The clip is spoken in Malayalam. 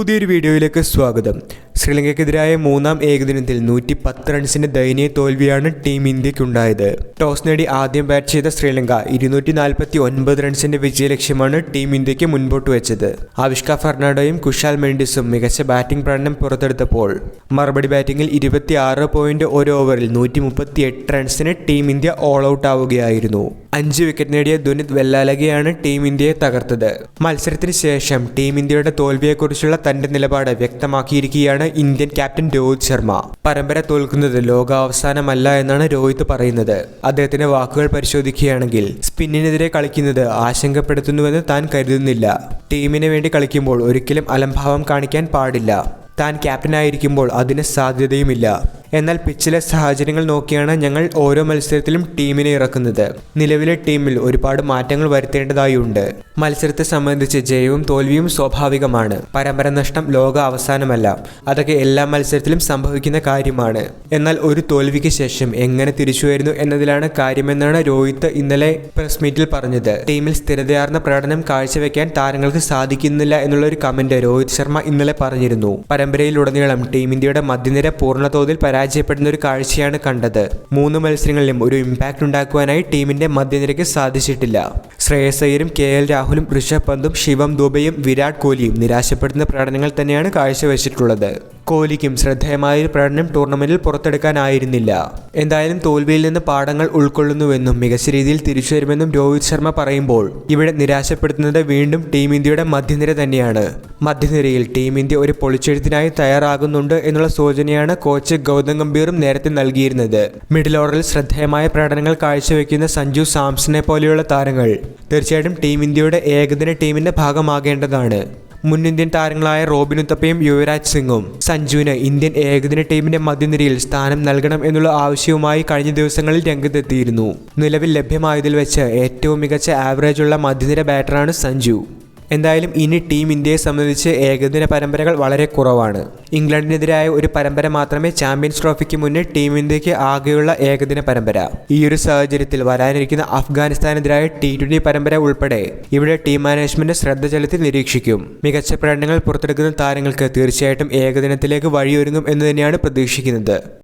പുതിയൊരു വീഡിയോയിലേക്ക് സ്വാഗതം. ശ്രീലങ്കയ്ക്കെതിരായ മൂന്നാം ഏകദിനത്തിൽ നൂറ്റി പത്ത് റൺസിന്റെ ദയനീയ തോൽവിയാണ് ടീം ഇന്ത്യക്കുണ്ടായത് ടോസ് നേടി ആദ്യം ബാറ്റ് ചെയ്ത ശ്രീലങ്ക ഇരുന്നൂറ്റി നാൽപ്പത്തി ഒൻപത് റൺസിന്റെ വിജയലക്ഷ്യമാണ് ടീം ഇന്ത്യയ്ക്ക് മുൻപോട്ട് വെച്ചത്. ആവിഷ്ക ഫെർണാണ്ടോയും കുഷാൽ മെൻഡിസും മികച്ച ബാറ്റിംഗ് പ്രകടനം പുറത്തെടുത്തപ്പോൾ മറുപടി ബാറ്റിംഗിൽ ഇരുപത്തി ആറ് പോയിന്റ് ഒരു ഓവറിൽ നൂറ്റി മുപ്പത്തി എട്ട് റൺസിന് ടീം ഇന്ത്യ ഓൾ ഔട്ട് ആവുകയായിരുന്നു. അഞ്ച് വിക്കറ്റ് നേടിയ ദുനിത് വെല്ലാലകയാണ് ടീം ഇന്ത്യയെ തകർത്തത്. മത്സരത്തിന് ശേഷം ടീം ഇന്ത്യയുടെ തോൽവിയെക്കുറിച്ചുള്ള തന്റെ നിലപാട് വ്യക്തമാക്കിയിരിക്കുകയാണ് ഇന്ത്യൻ ക്യാപ്റ്റൻ രോഹിത് ശർമ്മ. പരമ്പര തോൽക്കുന്നത് ലോകാവസാനമല്ല എന്നാണ് രോഹിത് പറയുന്നത്. അദ്ദേഹത്തിന്റെ വാക്കുകൾ പരിശോധിക്കുകയാണെങ്കിൽ സ്പിന്നിനെതിരെ കളിക്കുന്നത് ആശങ്കപ്പെടുത്തുന്നുവെന്ന് താൻ കരുതുന്നില്ല. ടീമിന് വേണ്ടി കളിക്കുമ്പോൾ ഒരിക്കലും അലംഭാവം കാണിക്കാൻ പാടില്ല. താൻ ക്യാപ്റ്റനായിരിക്കുമ്പോൾ അതിന് സാധ്യതയുമില്ല. എന്നാൽ പിച്ചിലെ സാഹചര്യങ്ങൾ നോക്കിയാണ് ഞങ്ങൾ ഓരോ മത്സരത്തിലും ടീമിനെ ഇറക്കുന്നത്. നിലവിലെ ടീമിൽ ഒരുപാട് മാറ്റങ്ങൾ വരുത്തേണ്ടതായുണ്ട്. മത്സരത്തെ സംബന്ധിച്ച് ജയവും തോൽവിയും സ്വാഭാവികമാണ്. പരമ്പര നഷ്ടം ലോക അവസാനമല്ല. അതൊക്കെ എല്ലാ മത്സരത്തിലും സംഭവിക്കുന്ന കാര്യമാണ്. എന്നാൽ ഒരു തോൽവിക്ക് ശേഷം എങ്ങനെ തിരിച്ചു വരുന്നു എന്നതിലാണ് കാര്യമെന്നാണ് രോഹിത് ഇന്നലെ പ്രസ് മീറ്റിൽ പറഞ്ഞത്. ടീമിൽ സ്ഥിരതയാർന്ന പ്രകടനം കാഴ്ചവെക്കാൻ താരങ്ങൾക്ക് സാധിക്കുന്നില്ല എന്നുള്ള ഒരു കമന്റ് രോഹിത് ശർമ്മ ഇന്നലെ പറഞ്ഞിരുന്നു. പരമ്പരയിലുടനീളം ടീം ഇന്ത്യയുടെ മധ്യനിര പൂർണതോതിൽ പരാജയപ്പെടുന്ന ഒരു കാഴ്ചയാണ് കണ്ടത്. മൂന്ന് മത്സരങ്ങളിലും ഒരു ഇമ്പാക്റ്റ് ഉണ്ടാക്കുവാനായി ടീമിന്റെ മധ്യനിരയ്ക്ക് സാധിച്ചിട്ടില്ല. ശ്രേയസ് അയ്യരും കെ എൽ രാഹുലും ഋഷഭ് പന്തും ശിവം ദുബയും വിരാട് കോഹ്ലിയും നിരാശപ്പെടുന്ന പ്രകടനങ്ങൾ തന്നെയാണ് കാഴ്ചവെച്ചിട്ടുള്ളത്. കോഹ്ലിക്കും ശ്രദ്ധേയമായ ഒരു പ്രകടനം ടൂർണമെന്റിൽ പുറത്തെടുക്കാനായിരുന്നില്ല. എന്തായാലും തോൽവിയിൽ നിന്ന് പാഠങ്ങൾ ഉൾക്കൊള്ളുന്നുവെന്നും മികച്ച രീതിയിൽ തിരിച്ചു വരുമെന്നും രോഹിത് ശർമ്മ പറയുമ്പോൾ ഇവിടെ നിരാശപ്പെടുത്തുന്നത് വീണ്ടും ടീം ഇന്ത്യയുടെ മധ്യനിര തന്നെയാണ്. മധ്യനിരയിൽ ടീം ഇന്ത്യ ഒരു പൊളിച്ചെഴുത്തിനായി തയ്യാറാകുന്നുണ്ട് എന്നുള്ള സൂചനയാണ് കോച്ച് ഗൗതം ഗംഭീറും നേരത്തെ നൽകിയിരുന്നത്. മിഡിൽ ഓർഡറിൽ ശ്രദ്ധേയമായ പ്രകടനങ്ങൾ കാഴ്ചവെക്കുന്ന സഞ്ജു സാംസനെ പോലെയുള്ള താരങ്ങൾ തീർച്ചയായിട്ടും ടീം ഇന്ത്യയുടെ ഏകദിന ടീമിന്റെ ഭാഗമാകേണ്ടതാണ്. മുൻ ഇന്ത്യൻ താരങ്ങളായ റോബിൻ ഉത്തപ്പയും യുവരാജ് സിംഗും. സഞ്ജുവിന് ഇന്ത്യൻ ഏകദിന ടീമിന്റെ മധ്യനിരയിൽ സ്ഥാനം നൽകണം എന്നുള്ള ആവശ്യവുമായി കഴിഞ്ഞ ദിവസങ്ങളിൽ രംഗത്തെത്തിയിരുന്നു. നിലവിൽ ലഭ്യമായതിൽ വെച്ച് ഏറ്റവും മികച്ച ആവറേജുള്ള മധ്യനിര ബാറ്ററാണ് സഞ്ജു. എന്തായാലും ഇനി ടീം ഇന്ത്യയെ സംബന്ധിച്ച് ഏകദിന പരമ്പരകൾ വളരെ കുറവാണ്. ഇംഗ്ലണ്ടിനെതിരായ ഒരു പരമ്പര മാത്രമേ ചാമ്പ്യൻസ് ട്രോഫിക്ക് മുന്നേ ടീം ഇന്ത്യയ്ക്ക് ആകെയുള്ള ഏകദിന പരമ്പര. ഈ ഒരു സാഹചര്യത്തിൽ വരാനിരിക്കുന്ന അഫ്ഗാനിസ്ഥാനെതിരായ ടി ട്വന്റി പരമ്പര ഉൾപ്പെടെ ഇവിടെ ടീം മാനേജ്മെന്റ് ശ്രദ്ധ ചെലുത്തി നിരീക്ഷിക്കും. മികച്ച പ്രകടനങ്ങൾ പുറത്തെടുക്കുന്ന താരങ്ങൾക്ക് തീർച്ചയായിട്ടും ഏകദിനത്തിലേക്ക് വഴിയൊരുങ്ങും എന്ന് തന്നെയാണ് പ്രതീക്ഷിക്കുന്നത്.